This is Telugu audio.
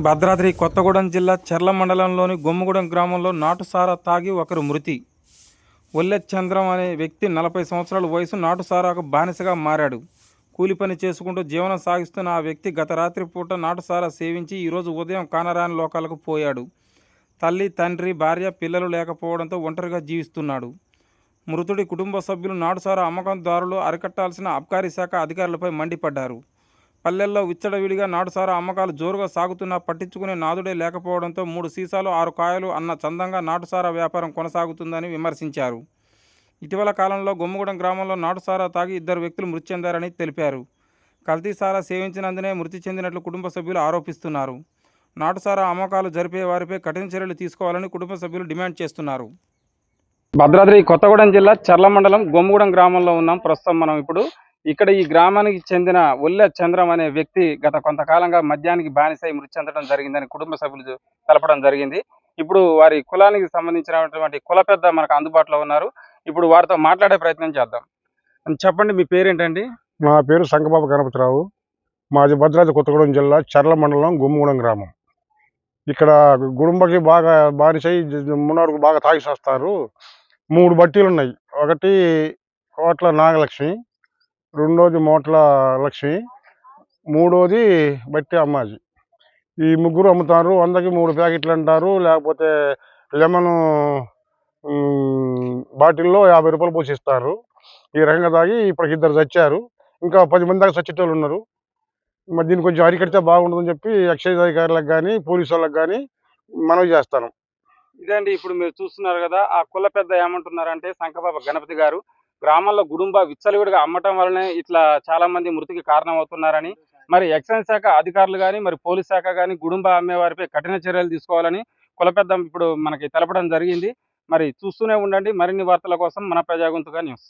భద్రాద్రి కొత్తగూడెం జిల్లా చెర్ల మండలంలోని గొమ్మగూడెం గ్రామంలో నాటుసారా తాగి ఒకరు మృతి. ఒల్లె చంద్రం అనే వ్యక్తి నలభై సంవత్సరాల వయసు నాటుసారాకు బానిసగా మారాడు. కూలి పని చేసుకుంటూ జీవనం సాగిస్తున్న ఆ వ్యక్తి గత రాత్రి పూట నాటుసారా సేవించి ఈరోజు ఉదయం కానరాని లోకాలకు పోయాడు. తల్లి తండ్రి భార్య పిల్లలు లేకపోవడంతో ఒంటరిగా జీవిస్తున్నాడు. మృతుడి కుటుంబ సభ్యులు నాటుసారా అమ్మకందారులు అరికట్టాల్సిన అబ్కారీ శాఖ అధికారులపై మండిపడ్డారు. పల్లెల్లో విచ్చడవిడిగా నాటుసారా అమ్మకాలు జోరుగా సాగుతున్నా పట్టించుకునే నాదుడే లేకపోవడంతో మూడు సీసాలు ఆరు కాయలు అన్న చందంగా నాటుసారా వ్యాపారం కొనసాగుతుందని విమర్శించారు. ఇటీవల కాలంలో గుమ్మగూడెం గ్రామంలో నాటుసారా తాగి ఇద్దరు వ్యక్తులు మృతి చెందారని తెలిపారు. కల్తీసారా సేవించినందునే మృతి చెందినట్లు కుటుంబ సభ్యులు ఆరోపిస్తున్నారు. నాటుసారా అమ్మకాలు జరిపే వారిపై కఠిన చర్యలు తీసుకోవాలని కుటుంబ సభ్యులు డిమాండ్ చేస్తున్నారు. భద్రాద్రి కొత్తగూడెం జిల్లా చర్ల మండలం గొమ్మగూడెం గ్రామంలో ఉన్నాం. ప్రస్తుతం మనం ఇప్పుడు ఇక్కడ ఈ గ్రామానికి చెందిన ఒల్లె చంద్రం అనే వ్యక్తి గత కొంతకాలంగా మద్యానికి బానిసై మృతి చెందడం జరిగిందని కుటుంబ సభ్యులు తెలపడం జరిగింది. ఇప్పుడు వారి కులానికి సంబంధించినటువంటి కుల పెద్ద మనకు అందుబాటులో ఉన్నారు. ఇప్పుడు వారితో మాట్లాడే ప్రయత్నం చేద్దాం. చెప్పండి మీ పేరేంటండి? మా పేరు సంగబాబు గణపతిరావు. మాది భద్రాద్రి కొత్తగూడెం జిల్లా చర్ల మండలం గుమ్మగూడెం గ్రామం. ఇక్కడ గుడుంబకి బాగా బానిసై మున్నరకు బాగా తాగి వస్తారు మూడు బట్టీలు ఉన్నాయి ఒకటి కోట్ల నాగలక్ష్మి రెండోది మోట్ల లక్ష్మి మూడోది బట్టి అమ్మాజీ. ఈ ముగ్గురు అమ్ముతారు వందకి మూడు ప్యాకెట్లు అంటారు లేకపోతే లెమన్ బాటిల్లో యాభై రూపాయలు పోసిస్తారు ఈ రకంగా తాగి ఇప్పటికి ఇద్దరు చచ్చారు. ఇంకా పది మంది దాకా చచ్చేటోళ్ళు ఉన్నారు. మరి దీన్ని కొంచెం అరికడితే బాగుంటుందని చెప్పి ఎక్సైజ్ అధికారులకు కానీ పోలీసు వాళ్ళకి కానీ మనవి చేస్తాను. ఇదండి ఇప్పుడు మీరు చూస్తున్నారు కదా ఆ కుల పెద్ద ఏమంటున్నారంటే శంకబాబు గణపతి గారు గ్రామాల్లో గుడుంబ విచ్చలవిడిగా అమ్మటం వల్లనే ఇట్లా చాలా మంది మృతికి కారణం అవుతున్నారని మరి ఎక్సైజ్ శాఖ అధికారులు కానీ మరి పోలీస్ శాఖ కానీ గుడుంబ అమ్మే వారిపై కఠిన చర్యలు తీసుకోవాలని కుల పెద్ద ఇప్పుడు మనకి తెలపడం జరిగింది. మరి చూస్తూనే ఉండండి. మరిన్ని వార్తల కోసం మన ప్రజాగొంతుగా న్యూస్.